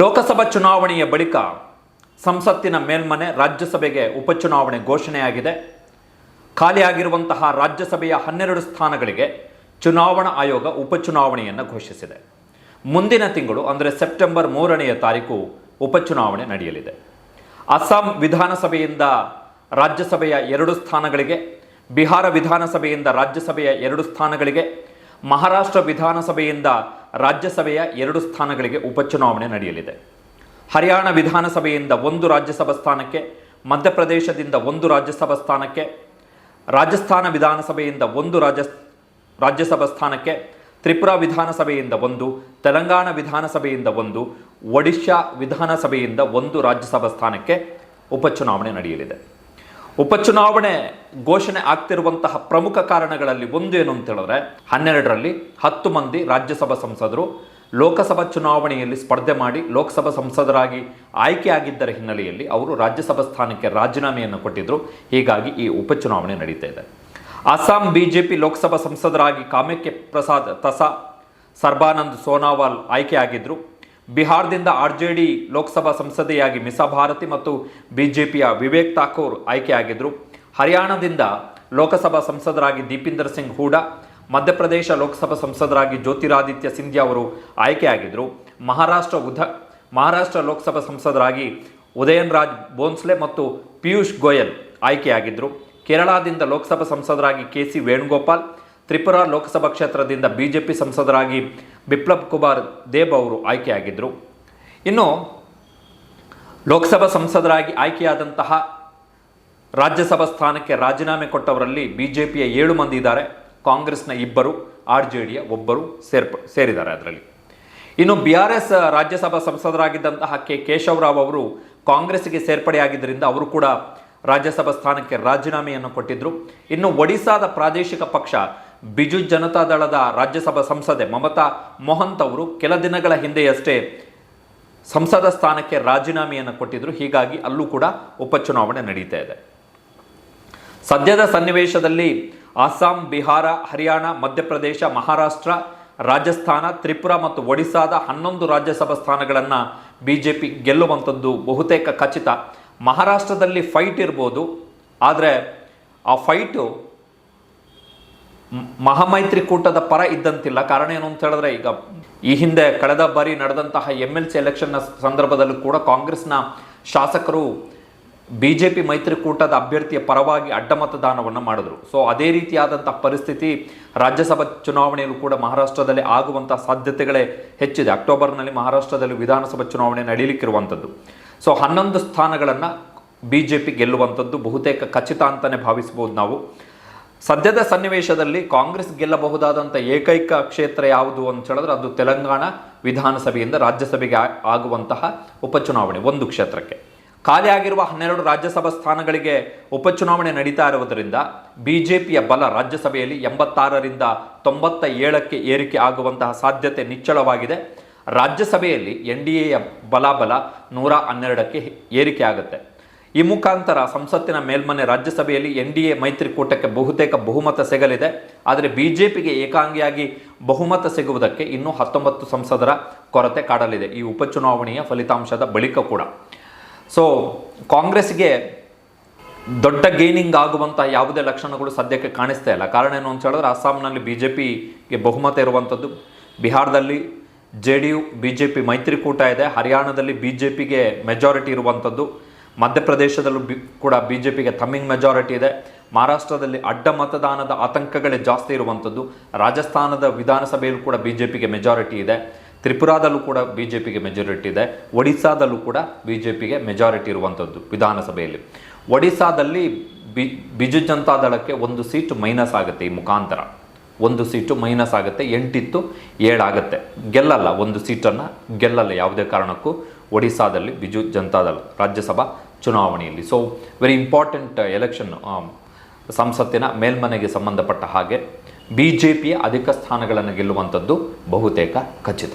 ಲೋಕಸಭಾ ಚುನಾವಣೆಯ ಬಳಿಕ ಸಂಸತ್ತಿನ ಮೇಲ್ಮನೆ ರಾಜ್ಯಸಭೆಗೆ ಉಪಚುನಾವಣೆ ಘೋಷಣೆಯಾಗಿದೆ. ಖಾಲಿಯಾಗಿರುವಂತಹ ರಾಜ್ಯಸಭೆಯ ಹನ್ನೆರಡು ಸ್ಥಾನಗಳಿಗೆ ಚುನಾವಣಾ ಆಯೋಗ ಉಪಚುನಾವಣೆಯನ್ನು ಘೋಷಿಸಿದೆ. ಮುಂದಿನ ತಿಂಗಳು, ಅಂದರೆ ಸೆಪ್ಟೆಂಬರ್ ಮೂರನೆಯ ತಾರೀಕು ಉಪಚುನಾವಣೆ ನಡೆಯಲಿದೆ. ಅಸ್ಸಾಂ ವಿಧಾನಸಭೆಯಿಂದ ರಾಜ್ಯಸಭೆಯ ಎರಡು ಸ್ಥಾನಗಳಿಗೆ, ಬಿಹಾರ ವಿಧಾನಸಭೆಯಿಂದ ರಾಜ್ಯಸಭೆಯ ಎರಡು ಸ್ಥಾನಗಳಿಗೆ, ಮಹಾರಾಷ್ಟ್ರ ವಿಧಾನಸಭೆಯಿಂದ ರಾಜ್ಯಸಭೆಯ ಎರಡು ಸ್ಥಾನಗಳಿಗೆ ಉಪಚುನಾವಣೆ ನಡೆಯಲಿದೆ. ಹರಿಯಾಣ ವಿಧಾನಸಭೆಯಿಂದ ಒಂದು ರಾಜ್ಯಸಭಾ ಸ್ಥಾನಕ್ಕೆ, ಮಧ್ಯಪ್ರದೇಶದಿಂದ ಒಂದು ರಾಜ್ಯಸಭಾ ಸ್ಥಾನಕ್ಕೆ, ರಾಜಸ್ಥಾನ ವಿಧಾನಸಭೆಯಿಂದ ಒಂದು ರಾಜ್ಯ ರಾಜ್ಯಸಭಾ ಸ್ಥಾನಕ್ಕೆ, ತ್ರಿಪುರಾ ವಿಧಾನಸಭೆಯಿಂದ ಒಂದು, ತೆಲಂಗಾಣ ವಿಧಾನಸಭೆಯಿಂದ ಒಂದು, ಒಡಿಶಾ ವಿಧಾನಸಭೆಯಿಂದ ಒಂದು ರಾಜ್ಯಸಭಾ ಸ್ಥಾನಕ್ಕೆ ಉಪಚುನಾವಣೆ ನಡೆಯಲಿದೆ. ಉಪಚುನಾವಣೆ ಘೋಷಣೆ ಆಗ್ತಿರುವಂತಹ ಪ್ರಮುಖ ಕಾರಣಗಳಲ್ಲಿ ಒಂದು ಏನು ಅಂತ ಹೇಳಿದ್ರೆ ಹನ್ನೆರಡರಲ್ಲಿ ಹತ್ತು ಮಂದಿ ರಾಜ್ಯಸಭಾ ಸಂಸದರು ಲೋಕಸಭಾ ಚುನಾವಣೆಯಲ್ಲಿ ಸ್ಪರ್ಧೆ ಮಾಡಿ ಲೋಕಸಭಾ ಸಂಸದರಾಗಿ ಆಯ್ಕೆಯಾಗಿದ್ದರ ಹಿನ್ನೆಲೆಯಲ್ಲಿ ಅವರು ರಾಜ್ಯಸಭಾ ಸ್ಥಾನಕ್ಕೆ ರಾಜೀನಾಮೆಯನ್ನು ಕೊಟ್ಟಿದ್ದರು ಹೀಗಾಗಿ ಈ ಉಪಚುನಾವಣೆ ನಡೀತಾ ಇದೆ. ಅಸ್ಸಾಂ ಬಿಜೆಪಿ ಲೋಕಸಭಾ ಸಂಸದರಾಗಿ ಕಾಮಕ್ಯ ಪ್ರಸಾದ್ ತಸಾ, ಸರ್ಬಾನಂದ್ ಸೋನಾವಾಲ್ ಆಯ್ಕೆಯಾಗಿದ್ದರು ಬಿಹಾರದಿಂದ ಆರ್ ಜೆ ಡಿ ಲೋಕಸಭಾ ಸಂಸದೆಯಾಗಿ ಮಿಸಾ ಭಾರತಿ ಮತ್ತು ಬಿಜೆಪಿಯ ವಿವೇಕ್ ಠಾಕೂರ್ ಆಯ್ಕೆಯಾಗಿದ್ದರು ಹರಿಯಾಣದಿಂದ ಲೋಕಸಭಾ ಸಂಸದರಾಗಿ ದೀಪಿಂದರ್ ಸಿಂಗ್ ಹೂಡಾ, ಮಧ್ಯಪ್ರದೇಶ ಲೋಕಸಭಾ ಸಂಸದರಾಗಿ ಜ್ಯೋತಿರಾದಿತ್ಯ ಸಿಂಧ್ಯಾ ಅವರು ಆಯ್ಕೆಯಾಗಿದ್ದರು ಮಹಾರಾಷ್ಟ್ರ ಉದ ಮಹಾರಾಷ್ಟ್ರ ಲೋಕಸಭಾ ಸಂಸದರಾಗಿ ಉದಯನ್ ರಾಜ್ ಬೋನ್ಸ್ಲೆ ಮತ್ತು ಪಿಯೂಷ್ ಗೋಯಲ್ ಆಯ್ಕೆಯಾಗಿದ್ದರು ಕೇರಳದಿಂದ ಲೋಕಸಭಾ ಸಂಸದರಾಗಿ ಕೆ ಸಿ ವೇಣುಗೋಪಾಲ್, ತ್ರಿಪುರಾ ಲೋಕಸಭಾ ಕ್ಷೇತ್ರದಿಂದ ಬಿಜೆಪಿ ಸಂಸದರಾಗಿ ಬಿಪ್ಲಬ್ ಕುಮಾರ್ ದೇಬ್ ಅವರು ಆಯ್ಕೆಯಾಗಿದ್ದರು ಇನ್ನು ಲೋಕಸಭಾ ಸಂಸದರಾಗಿ ಆಯ್ಕೆಯಾದಂತಹ ರಾಜ್ಯಸಭಾ ಸ್ಥಾನಕ್ಕೆ ರಾಜೀನಾಮೆ ಕೊಟ್ಟವರಲ್ಲಿ ಬಿಜೆಪಿಯ ಏಳು ಮಂದಿ ಇದ್ದಾರೆ. ಕಾಂಗ್ರೆಸ್ನ ಇಬ್ಬರು, ಆರ್ ಜೆ ಡಿಯ ಒಬ್ಬರು ಸೇರ್ಪ, ಸೇರಿದ್ದಾರೆ ಅದರಲ್ಲಿ. ಇನ್ನು ಬಿ ಆರ್ ಎಸ್ ರಾಜ್ಯಸಭಾ ಸಂಸದರಾಗಿದ್ದಂತಹ ಕೆ ಕೇಶವರಾವ್ ಅವರು ಕಾಂಗ್ರೆಸ್ಗೆ ಸೇರ್ಪಡೆಯಾಗಿದ್ದರಿಂದ ಅವರು ಕೂಡ ರಾಜ್ಯಸಭಾ ಸ್ಥಾನಕ್ಕೆ ರಾಜೀನಾಮೆಯನ್ನು ಕೊಟ್ಟಿದ್ದರು ಇನ್ನು ಒಡಿಶಾದ ಪ್ರಾದೇಶಿಕ ಪಕ್ಷ ಬಿಜು ಜನತಾದಳದ ರಾಜ್ಯಸಭಾ ಸಂಸದೆ ಮಮತಾ ಮೋಹಂತ್ ಅವರು ಕೆಲ ದಿನಗಳ ಹಿಂದೆಯಷ್ಟೇ ಸಂಸದ ಸ್ಥಾನಕ್ಕೆ ರಾಜೀನಾಮೆಯನ್ನು ಕೊಟ್ಟಿದ್ದರು ಹೀಗಾಗಿ ಅಲ್ಲೂ ಕೂಡ ಉಪಚುನಾವಣೆ ನಡೀತಾ ಇದೆ. ಸದ್ಯದ ಸನ್ನಿವೇಶದಲ್ಲಿ ಅಸ್ಸಾಂ, ಬಿಹಾರ, ಹರಿಯಾಣ, ಮಧ್ಯಪ್ರದೇಶ, ಮಹಾರಾಷ್ಟ್ರ, ರಾಜಸ್ಥಾನ, ತ್ರಿಪುರಾ ಮತ್ತು ಒಡಿಶಾದ ಹನ್ನೊಂದು ರಾಜ್ಯಸಭಾ ಸ್ಥಾನಗಳನ್ನು ಬಿ ಜೆ ಪಿ ಗೆಲ್ಲುವಂಥದ್ದು ಬಹುತೇಕ ಖಚಿತ. ಮಹಾರಾಷ್ಟ್ರದಲ್ಲಿ ಫೈಟ್ ಇರ್ಬೋದು. ಆದರೆ ಆ ಫೈಟು ಮಹಾಮೈತ್ರಿಕೂಟದ ಪರ ಇದ್ದಂತಿಲ್ಲ. ಕಾರಣ ಏನು ಅಂತ ಹೇಳಿದ್ರೆ ಈಗ ಈ ಹಿಂದೆ ಕಳೆದ ಬಾರಿ ನಡೆದಂತಹ ಎಂ ಎಲ್ ಸಿ ಎಲೆಕ್ಷನ್ನ ಸಂದರ್ಭದಲ್ಲೂ ಕೂಡ ಕಾಂಗ್ರೆಸ್ನ ಶಾಸಕರು ಬಿ ಜೆ ಪಿ ಮೈತ್ರಿಕೂಟದ ಅಭ್ಯರ್ಥಿಯ ಪರವಾಗಿ ಅಡ್ಡ ಮತದಾನವನ್ನು ಮಾಡಿದ್ರು. ಸೊ ಅದೇ ರೀತಿಯಾದಂತಹ ಪರಿಸ್ಥಿತಿ ರಾಜ್ಯಸಭಾ ಚುನಾವಣೆಯಲ್ಲೂ ಕೂಡ ಮಹಾರಾಷ್ಟ್ರದಲ್ಲಿ ಆಗುವಂತಹ ಸಾಧ್ಯತೆಗಳೇ ಹೆಚ್ಚಿದೆ. ಅಕ್ಟೋಬರ್ನಲ್ಲಿ ಮಹಾರಾಷ್ಟ್ರದಲ್ಲಿ ವಿಧಾನಸಭಾ ಚುನಾವಣೆ ನಡೀಲಿಕ್ಕಿರುವಂಥದ್ದು ಸೊ ಹನ್ನೊಂದು ಸ್ಥಾನಗಳನ್ನು ಬಿ ಜೆ ಪಿ ಗೆಲ್ಲುವಂಥದ್ದು ಬಹುತೇಕ ಖಚಿತ ಅಂತಲೇ ಭಾವಿಸ್ಬೋದು ನಾವು. ಸದ್ಯದ ಸನ್ನಿವೇಶದಲ್ಲಿ ಕಾಂಗ್ರೆಸ್ ಗೆಲ್ಲಬಹುದಾದಂಥ ಏಕೈಕ ಕ್ಷೇತ್ರ ಯಾವುದು ಅಂತ ಹೇಳಿದ್ರೆ ಅದು ತೆಲಂಗಾಣ ವಿಧಾನಸಭೆಯಿಂದ ರಾಜ್ಯಸಭೆಗೆ ಆಗುವಂತಹ ಉಪಚುನಾವಣೆ ಒಂದು ಕ್ಷೇತ್ರಕ್ಕೆ. ಖಾಲಿಯಾಗಿರುವ ಹನ್ನೆರಡು ರಾಜ್ಯಸಭಾ ಸ್ಥಾನಗಳಿಗೆ ಉಪಚುನಾವಣೆ ನಡೀತಾ ಇರುವುದರಿಂದ ಬಿಜೆಪಿಯ ಬಲ ರಾಜ್ಯಸಭೆಯಲ್ಲಿ ಎಂಬತ್ತಾರರಿಂದ ತೊಂಬತ್ತ ಏಳಕ್ಕೆ ಏರಿಕೆ ಆಗುವಂತಹ ಸಾಧ್ಯತೆ ನಿಚ್ಚಳವಾಗಿದೆ. ರಾಜ್ಯಸಭೆಯಲ್ಲಿ ಎನ್ ಡಿ ಎಯ ಬಲಾಬಲ ನೂರ ಹನ್ನೆರಡಕ್ಕೆ ಏರಿಕೆ ಆಗುತ್ತೆ. ಈ ಮುಖಾಂತರ ಸಂಸತ್ತಿನ ಮೇಲ್ಮನೆ ರಾಜ್ಯಸಭೆಯಲ್ಲಿ ಎನ್ ಡಿ ಎ ಮೈತ್ರಿಕೂಟಕ್ಕೆ ಬಹುತೇಕ ಬಹುಮತ ಸಿಗಲಿದೆ. ಆದರೆ ಬಿಜೆಪಿಗೆ ಏಕಾಂಗಿಯಾಗಿ ಬಹುಮತ ಸಿಗುವುದಕ್ಕೆ ಇನ್ನೂ ಹತ್ತೊಂಬತ್ತು ಸಂಸದರ ಕೊರತೆ ಕಾಡಲಿದೆ. ಈ ಉಪಚುನಾವಣೆಯ ಫಲಿತಾಂಶದ ಬಳಿಕ ಕೂಡ. ಸೊ ಕಾಂಗ್ರೆಸ್ಗೆ ದೊಡ್ಡ ಗೇನಿಂಗ್ ಆಗುವಂಥ ಯಾವುದೇ ಲಕ್ಷಣಗಳು ಸದ್ಯಕ್ಕೆ ಕಾಣಿಸ್ತಾ ಇಲ್ಲ. ಕಾರಣ ಏನು ಅಂತ ಹೇಳಿದ್ರೆ ಅಸ್ಸಾಂನಲ್ಲಿ ಬಿ ಜೆ ಪಿಗೆ ಬಹುಮತ ಇರುವಂಥದ್ದು. ಬಿಹಾರದಲ್ಲಿ J D U B J P ಮೈತ್ರಿಕೂಟ ಇದೆ. ಹರಿಯಾಣದಲ್ಲಿ ಬಿ ಜೆ ಪಿಗೆ ಮೆಜಾರಿಟಿ ಇರುವಂಥದ್ದು. ಮಧ್ಯಪ್ರದೇಶದಲ್ಲೂ ಬಿ, ಕೂಡ ಬಿ ಜೆ ಪಿಗೆ ತಮ್ಮಿಂಗ್ ಮೆಜಾರಿಟಿ ಇದೆ. ಮಹಾರಾಷ್ಟ್ರದಲ್ಲಿ ಅಡ್ಡ ಮತದಾನದ ಆತಂಕಗಳೇ ಜಾಸ್ತಿ ಇರುವಂಥದ್ದು. ರಾಜಸ್ಥಾನದ ವಿಧಾನಸಭೆಯಲ್ಲೂ ಕೂಡ ಬಿ ಜೆ ಪಿಗೆ ಮೆಜಾರಿಟಿ ಇದೆ. ತ್ರಿಪುರಾದಲ್ಲೂ ಕೂಡ ಬಿ ಜೆ ಪಿಗೆ ಮೆಜಾರಿಟಿ ಇದೆ. ಒಡಿಸ್ಸಾದಲ್ಲೂ ಕೂಡ ಬಿ ಜೆ ಪಿಗೆ ಮೆಜಾರಿಟಿ ಇರುವಂಥದ್ದು ವಿಧಾನಸಭೆಯಲ್ಲಿ. ಒಡಿಸ್ಸಾದಲ್ಲಿ ಬಿ, ಬಿಜು ಜನತಾದಳಕ್ಕೆ ಒಂದು ಸೀಟು ಮೈನಸ್ ಆಗುತ್ತೆ ಈ ಮುಖಾಂತರ. ಒಂದು ಸೀಟು ಮೈನಸ್ ಆಗುತ್ತೆ, ಎಂಟಿತ್ತು ಏಳಾಗುತ್ತೆ ಗೆಲ್ಲಲ್ಲ ಒಂದು ಸೀಟನ್ನು, ಗೆಲ್ಲಲ್ಲ ಯಾವುದೇ ಕಾರಣಕ್ಕೂ. ಒಡಿಸ್ಸಾದಲ್ಲಿ, ಬಿಜು ಜನತಾದಳ ರಾಜ್ಯಸಭಾ ಚುನಾವಣೆಯಲ್ಲಿ. ಸೊ ವೆರಿ ಇಂಪಾರ್ಟೆಂಟ್ ಎಲೆಕ್ಷನ್ ಸಂಸತ್ತಿನ ಮೇಲ್ಮನೆಗೆ ಸಂಬಂಧಪಟ್ಟ ಹಾಗೆ ಬಿ ಜೆ ಪಿಯ ಅಧಿಕ ಸ್ಥಾನಗಳನ್ನು ಗೆಲ್ಲುವಂಥದ್ದು ಬಹುತೇಕ ಖಚಿತ.